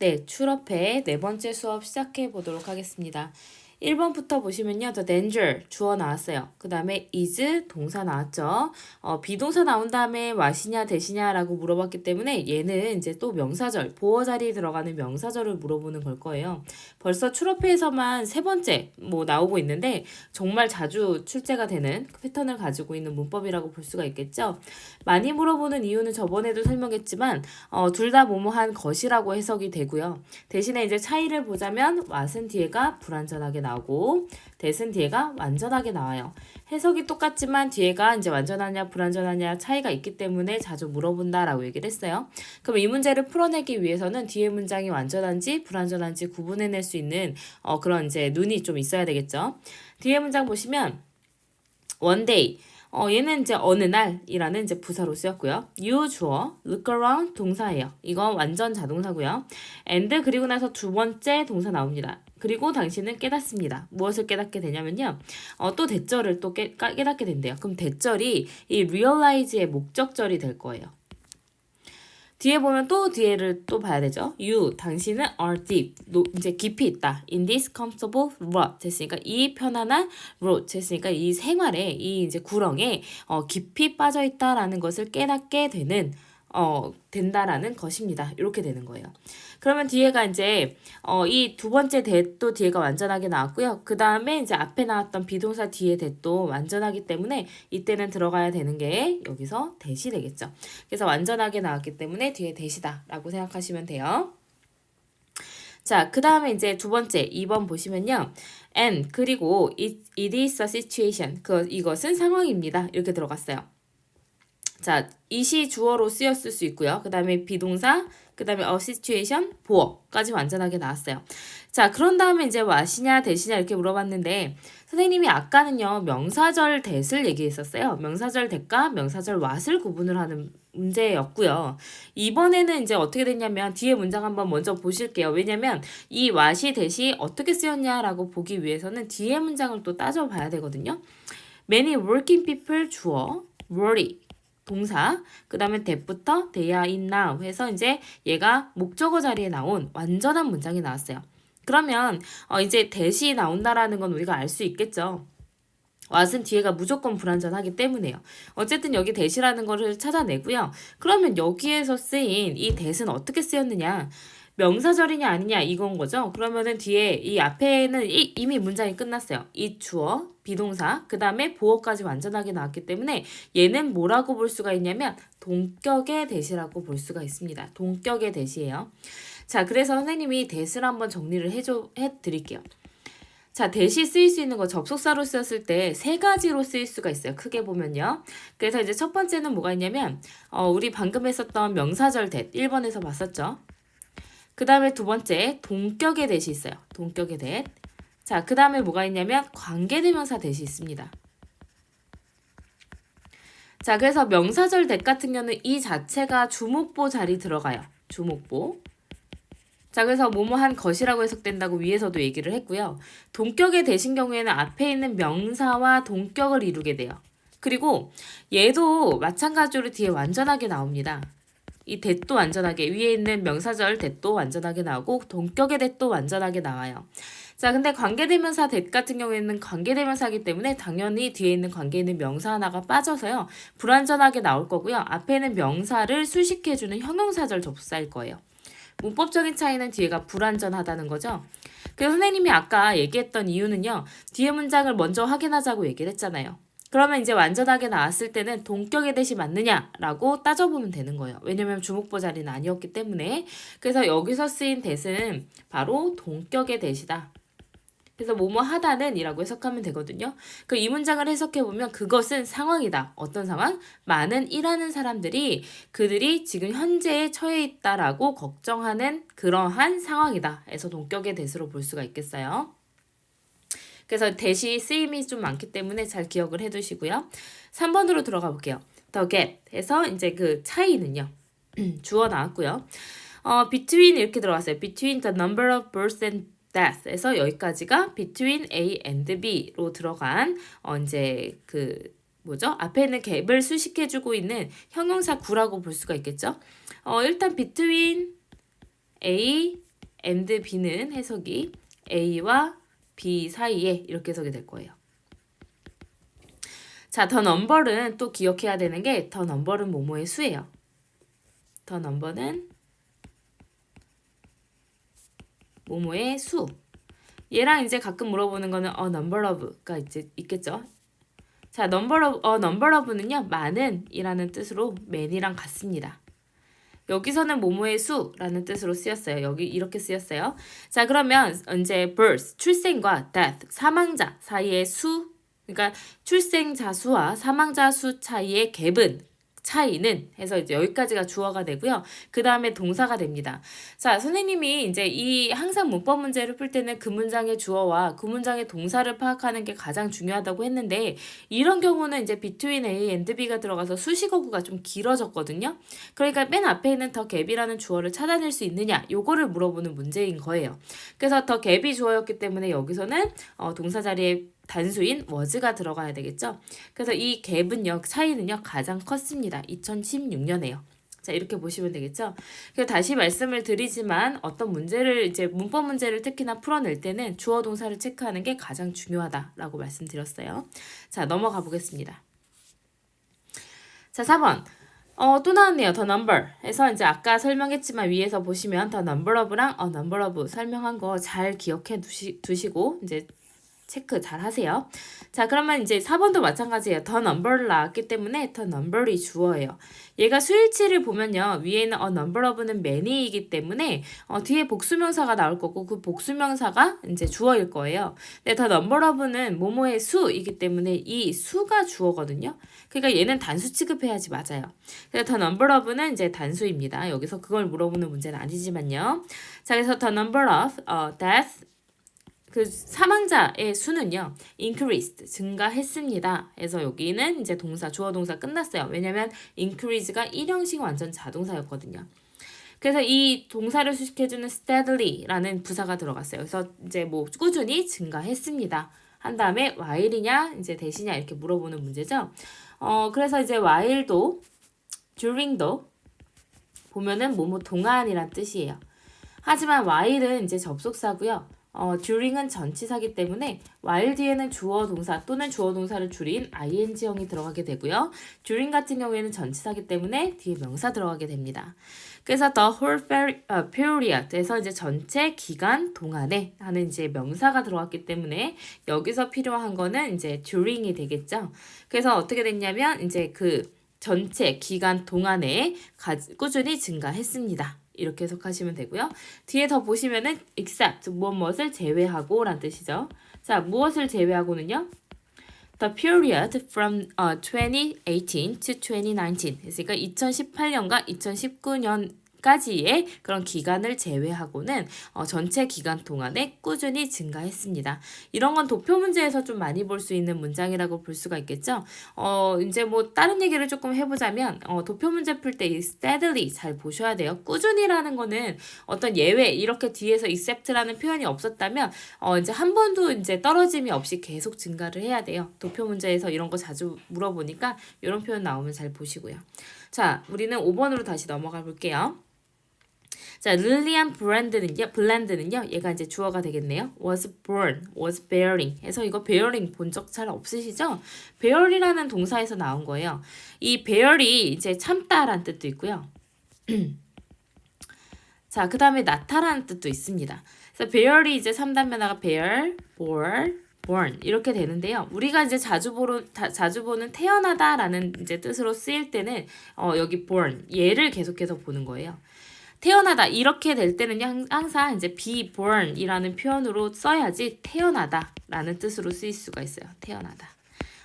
네, 출업회 네 번째 수업 시작해 보도록 하겠습니다. 1번부터 보시면요. The danger 주어 나왔어요. 그 다음에 is 동사 나왔죠. 어, 비동사 나온 다음에 와시냐 대시냐라고 물어봤기 때문에 얘는 이제 또 명사절, 보어 자리에 들어가는 명사절을 물어보는 걸 거예요. 벌써 출업회에서만 세 번째 뭐 나오고 있는데 정말 자주 출제가 되는 그 패턴을 가지고 있는 문법이라고 볼 수가 있겠죠. 많이 물어보는 이유는 저번에도 설명했지만 어, 둘 다 뭐뭐한 것이라고 해석이 되고요. 대신에 이제 차이를 보자면 what은 뒤에가 불완전하게 나 오고 that은 뒤에가 완전하게 나와요. 해석이 똑같지만 뒤에가 이제 완전하냐 불완전하냐 차이가 있기 때문에 자주 물어본다라고 얘기를 했어요. 그럼 이 문제를 풀어내기 위해서는 뒤에 문장이 완전한지 불완전한지 구분해낼 수 있는 어, 그런 이제 눈이 좀 있어야 되겠죠. 뒤에 문장 보시면 one day 어, 얘는 이제 어느 날이라는 이제 부사로 쓰였고요. you 주어, look around 동사예요. 이건 완전 자동사고요. and 그리고 나서 두 번째 동사 나옵니다. 그리고 당신은 깨닫습니다. 무엇을 깨닫게 되냐면요. 어, 또 대절을 또 깨, 까- 깨닫게 된대요. 그럼 대절이 이 realize의 목적절이 될 거예요. 뒤에 보면 또 뒤에를 또 봐야 되죠. You, 당신은 are deep, 노, 이제 깊이 있다. In this comfortable rut 됐으니까 이 편안한 rut 됐으니까 이 생활에 이 이제 구렁에 어, 깊이 빠져 있다라는 것을 깨닫게 되는 어 된다라는 것입니다. 이렇게 되는 거예요. 그러면 뒤에가 이제 어, 이 두 번째 대도 뒤에가 완전하게 나왔고요. 그 다음에 이제 앞에 나왔던 비동사 뒤에 대도 완전하기 때문에 이때는 들어가야 되는 게 여기서 대시 되겠죠. 그래서 완전하게 나왔기 때문에 뒤에 대시다라고 생각하시면 돼요. 자, 그 다음에 이제 두 번째 2번 보시면요. and 그리고 it, it is a situation. 그 이것은 상황입니다. 이렇게 들어갔어요. 자, 이시 주어로 쓰였을 수 있고요. 그 다음에 비동사, 그 다음에 a situation, 보어까지 완전하게 나왔어요. 자, 그런 다음에 이제 와시냐, 대시냐 이렇게 물어봤는데 선생님이 아까는요, 명사절 대를 얘기했었어요. 명사절 대과 명사절 왓을 구분을 하는 문제였고요. 이번에는 이제 어떻게 됐냐면 뒤에 문장 한번 먼저 보실게요. 왜냐면 이 왓이 대시 어떻게 쓰였냐라고 보기 위해서는 뒤에 문장을 또 따져봐야 되거든요. Many working people 주어, worry 동사, 그 다음에 are in now 해서 이제 얘가 목적어 자리에 나온 완전한 문장이 나왔어요. 그러면 어 이제 that이 나온다라는 건 우리가 알 수 있겠죠. what은 뒤에가 무조건 불완전하기 때문에요. 어쨌든 여기 that이라는 거를 찾아내고요. 그러면 여기에서 쓰인 이 that은 어떻게 쓰였느냐? 명사절이냐 아니냐 이건 거죠. 그러면은 뒤에 이 앞에는 이, 이미 문장이 끝났어요. 이 주어, 비동사, 그 다음에 보어까지 완전하게 나왔기 때문에 얘는 뭐라고 볼 수가 있냐면 동격의 대시라고 볼 수가 있습니다. 동격의 대시예요. 자, 그래서 선생님이 대시를 한번 정리를 해줘, 해드릴게요. 자, 대시 쓰일 수 있는 거 접속사로 쓰였을 때 세 가지로 쓰일 수가 있어요. 크게 보면요. 그래서 이제 첫 번째는 뭐가 있냐면, 어, 우리 방금 했었던 명사절 대 1번에서 봤었죠. 그 다음에 두 번째, 동격의 대시 있어요. 동격의 대. 자, 그 다음에 뭐가 있냐면, 관계대명사 대시 있습니다. 자, 그래서 명사절 대 같은 경우는 이 자체가 주목보 자리 들어가요. 주목보. 자, 그래서 뭐뭐한 것이라고 해석된다고 위에서도 얘기를 했고요. 동격의 대신 경우에는 앞에 있는 명사와 동격을 이루게 돼요. 그리고 얘도 마찬가지로 뒤에 완전하게 나옵니다. 이 대도 완전하게 위에 있는 명사절 대도 완전하게 나오고 동격의 대도 완전하게 나와요. 자, 근데 관계대명사 대 같은 경우에는 관계대명사이기 때문에 당연히 뒤에 있는 관계 있는 명사 하나가 빠져서요. 불완전하게 나올 거고요. 앞에는 명사를 수식해주는 형용사절 접사일 거예요. 문법적인 차이는 뒤에가 불완전하다는 거죠. 그래서 선생님이 아까 얘기했던 이유는요. 뒤에 문장을 먼저 확인하자고 얘기를 했잖아요. 그러면 이제 완전하게 나왔을 때는 동격의 대시 맞느냐라고 따져보면 되는 거예요. 왜냐면 주목보 자리는 아니었기 때문에. 그래서 여기서 쓰인 대는 바로 동격의 대시다. 그래서 뭐뭐 하다는 이라고 해석하면 되거든요. 그 이 문장을 해석해 보면 그것은 상황이다. 어떤 상황? 많은 일하는 사람들이 그들이 지금 현재에 처해 있다라고 걱정하는 그러한 상황이다. 해서 동격의 대수로 볼 수가 있겠어요. 그래서 대시 쓰임이 좀 많기 때문에 잘 기억을 해 두시고요. 3번으로 들어가 볼게요. the gap 해서 이제 그 차이는요. 주어 나왔고요. 어, between 이렇게 들어갔어요. between the number of births and death에서 여기까지가 between A and B로 들어간 어, 이제 그 뭐죠? 앞에 있는 갭을 수식해주고 있는 형용사 구라고 볼 수가 있겠죠. 어, 일단 between A and B는 해석이 A와 B 사이에 이렇게 해석이 될 거예요. 자, 더 넘버는 또 기억해야 되는 게 더 넘버는 뭐뭐의 수예요. 더 넘버는 뭐뭐의 수. 얘랑 이제 가끔 물어보는 거는 a number of가 이제 있겠죠. 자, number of, a number of는요, 많은이라는 뜻으로 man이랑 같습니다. 여기서는 뭐뭐의 수라는 뜻으로 쓰였어요. 여기 이렇게 쓰였어요. 자, 그러면 이제 birth, 출생과 death, 사망자 사이의 수, 그러니까 출생자 수와 사망자 수 차이의 갭은 차이는 해서 이제 여기까지가 주어가 되고요. 그 다음에 동사가 됩니다. 자, 선생님이 이제 이 항상 문법 문제를 풀 때는 그 문장의 주어와 그 문장의 동사를 파악하는 게 가장 중요하다고 했는데 이런 경우는 이제 between A and B가 들어가서 수식어구가 좀 길어졌거든요. 그러니까 맨 앞에 있는 더 갭이라는 주어를 찾아낼 수 있느냐 요거를 물어보는 문제인 거예요. 그래서 더 갭이 주어였기 때문에 여기서는 어, 동사 자리에 단수인 was가 들어가야 되겠죠. 그래서 이 갭은요, 차이는요, 가장 컸습니다. 2016년에요. 자, 이렇게 보시면 되겠죠. 그래서 다시 말씀을 드리지만 어떤 문제를 이제 문법 문제를 특히나 풀어낼 때는 주어 동사를 체크하는 게 가장 중요하다라고 말씀드렸어요. 자, 넘어가 보겠습니다. 자, 4번. 어, 또 나왔네요. 더. 해서 이제 아까 설명했지만 위에서 보시면 더 a number of 설명한 거 잘 기억해 두시, 두시고 이제 체크 잘 하세요. 자, 그러면 이제 4번도 마찬가지예요. 더 넘버를 나왔기 때문에 더 넘버이 주어예요. 얘가 수일치를 보면요. 위에는 a number of는 many이기 때문에 어, 뒤에 복수명사가 나올 거고 그 복수명사가 이제 주어일 거예요. 근데 더 number of는 뭐뭐의 수이기 때문에 이 수가 주어거든요. 그러니까 얘는 단수 취급해야지 맞아요. 그래서 더 number of는 이제 단수입니다. 여기서 그걸 물어보는 문제는 아니지만요. 자, 그래서 더 number of 어, death 그 사망자의 수는요, increased, 증가했습니다. 그래서 여기는 이제 동사, 주어 동사 끝났어요. 왜냐면 increase가 일형식 완전 자동사였거든요. 그래서 이 동사를 수식해주는 steadily,라는 부사가 들어갔어요. 그래서 이제 뭐 꾸준히 증가했습니다. 한 다음에 while이냐, 이제 대시냐 이렇게 물어보는 문제죠. 어, 그래서 이제 while도, during도 보면은 뭐뭐 동안이란 뜻이에요. 하지만 while은 이제 접속사고요. 어, during은 전치사기 때문에 while 뒤에는 주어 동사 또는 주어 동사를 줄인 ing형이 들어가게 되고요. during 같은 경우에는 전치사기 때문에 뒤에 명사 들어가게 됩니다. 그래서 the whole period에서 이제 전체 기간 동안에 하는 이제 명사가 들어갔기 때문에 여기서 필요한 거는 이제 during이 되겠죠. 그래서 어떻게 됐냐면 이제 그 전체 기간 동안에 꾸준히 증가했습니다. 이렇게 해석하시면 되고요. 뒤에 더 보시면은 except 무엇 무엇을 제외하고 란 뜻이죠. 자, 무엇을 제외하고는요? The period from uh, 2018 to 2019. 그러니까 2018년과 2019년 까지의 그런 기간을 제외하고는 어, 전체 기간 동안에 꾸준히 증가했습니다. 이런 건 도표 문제에서 좀 많이 볼 수 있는 문장이라고 볼 수가 있겠죠. 어, 이제 뭐 다른 얘기를 조금 해보자면 어, 도표 문제 풀 때 이 steadily 잘 보셔야 돼요. 꾸준히라는 거는 어떤 예외 이렇게 뒤에서 except라는 표현이 없었다면 어, 이제 한 번도 이제 떨어짐이 없이 계속 증가를 해야 돼요. 도표 문제에서 이런 거 자주 물어보니까 이런 표현 나오면 잘 보시고요. 자, 우리는 5번으로 다시 넘어가 볼게요. 자, 릴리안 브랜드는요, 블랜드는요, 얘가 이제 주어가 되겠네요. was born, was bearing. 해서 이거 bearing 본 적 잘 없으시죠? bear이라는 동사에서 나온 거예요. 이 bear이 이제 참다라는 뜻도 있고요. 자, 그 다음에 나타라는 뜻도 있습니다. 그래서 bear이 이제 3단면화가 bear, bore, born 이렇게 되는데요. 우리가 이제 자주 보는 자주 보는 태어나다라는 이제 뜻으로 쓰일 때는 어, 여기 born 얘를 계속해서 보는 거예요. 태어나다 이렇게 될 때는 항상 이제 be born이라는 표현으로 써야지 태어나다라는 뜻으로 쓰일 수가 있어요. 태어나다.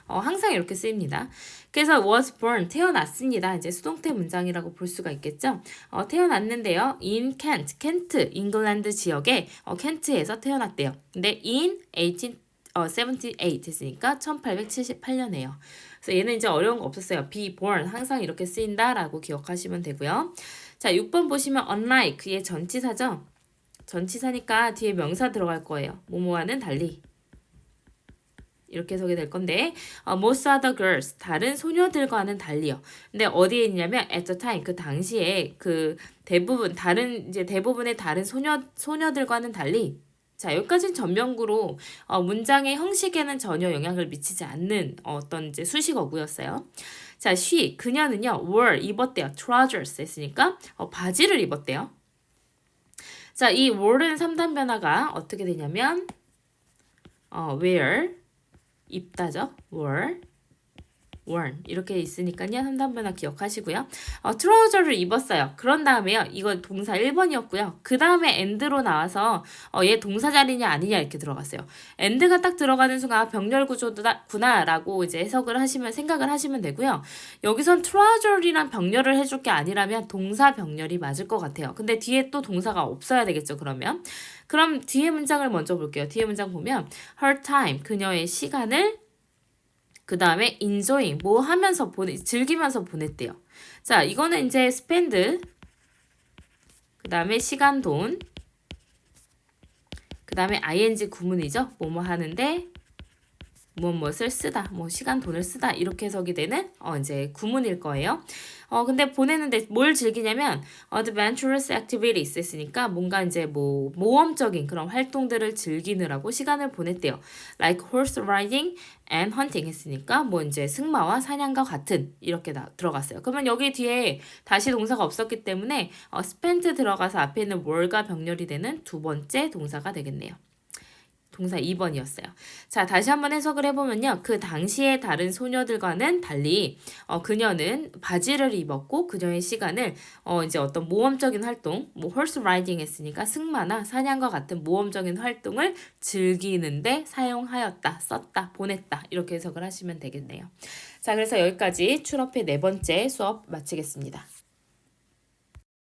어, 항상 이렇게 쓰입니다. 그래서 was born 태어났습니다. 이제 수동태 문장이라고 볼 수가 있겠죠. 어, 태어났는데요. in Kent, 켄트, 잉글랜드 지역에 어, 켄트에서 태어났대요. 근데 in 18 어, 78 했으니까 1878년에요. 그래서 얘는 이제 어려운 거 없었어요. be born 항상 이렇게 쓰인다라고 기억하시면 되고요. 자, 6번 보시면 unlike 얘 전치사죠? 전치사니까 뒤에 명사 들어갈 거예요. 뭐뭐와는 달리. 이렇게 해석이 될 건데 어, most other girls 다른 소녀들과는 달리요. 근데 어디에 있냐면 at the time 그 당시에 그 대부분 다른 이제 대부분의 다른 소녀 소녀들과는 달리 자 여기까지는 전명구로 어, 문장의 형식에는 전혀 영향을 미치지 않는 어떤 이제 수식어구였어요. 자, she 그녀는요 wore 입었대요. trousers 했으니까 어, 바지를 입었대요. 자, 이 were는 3단 변화가 어떻게 되냐면 어, wear 입다죠. were worn 이렇게 있으니까요. 3단 변화 기억하시고요. 어, 트라우저를 입었어요. 그런 다음에요. 이거 동사 1번이었고요. 그 다음에 end로 나와서 어, 얘 동사 자리냐 아니냐 이렇게 들어갔어요. end가 딱 들어가는 순간 아, 병렬 구조구나라고 이제 해석을 하시면 생각을 하시면 되고요. 여기선 트라우저이란 병렬을 해줄 게 아니라면 동사 병렬이 맞을 것 같아요. 근데 뒤에 또 동사가 없어야 되겠죠. 그러면 그럼 뒤에 문장을 먼저 볼게요. 뒤에 문장 보면 her time 그녀의 시간을 그 다음에 enjoying 뭐 하면서 보내 즐기면서 보냈대요. 자 이거는 이제 spend 그 다음에 시간 돈 그 다음에 ing 구문이죠. 뭐뭐 하는데 무엇 무엇을 쓰다, 뭐 시간 돈을 쓰다 이렇게 해석이 되는 어 이제 구문일 거예요. 어 근데 보내는데 뭘 즐기냐면 adventurous activities 했으니까 뭔가 이제 뭐 모험적인 그런 활동들을 즐기느라고 시간을 보냈대요. like horse riding and hunting 했으니까 뭐 이제 승마와 사냥과 같은 이렇게 나, 들어갔어요. 그러면 여기 뒤에 다시 동사가 없었기 때문에 어, spent 들어가서 앞에 있는 were가 병렬이 되는 두 번째 동사가 되겠네요. 동사 2번이었어요. 자, 다시 한번 해석을 해보면요. 그 당시에 다른 소녀들과는 달리, 어, 그녀는 바지를 입었고, 그녀의 시간을, 어, 이제 어떤 모험적인 활동, 뭐, horse riding 했으니까 승마나 사냥과 같은 모험적인 활동을 즐기는데 사용하였다, 썼다, 보냈다. 이렇게 해석을 하시면 되겠네요. 자, 그래서 여기까지 출업회 네 번째 수업 마치겠습니다.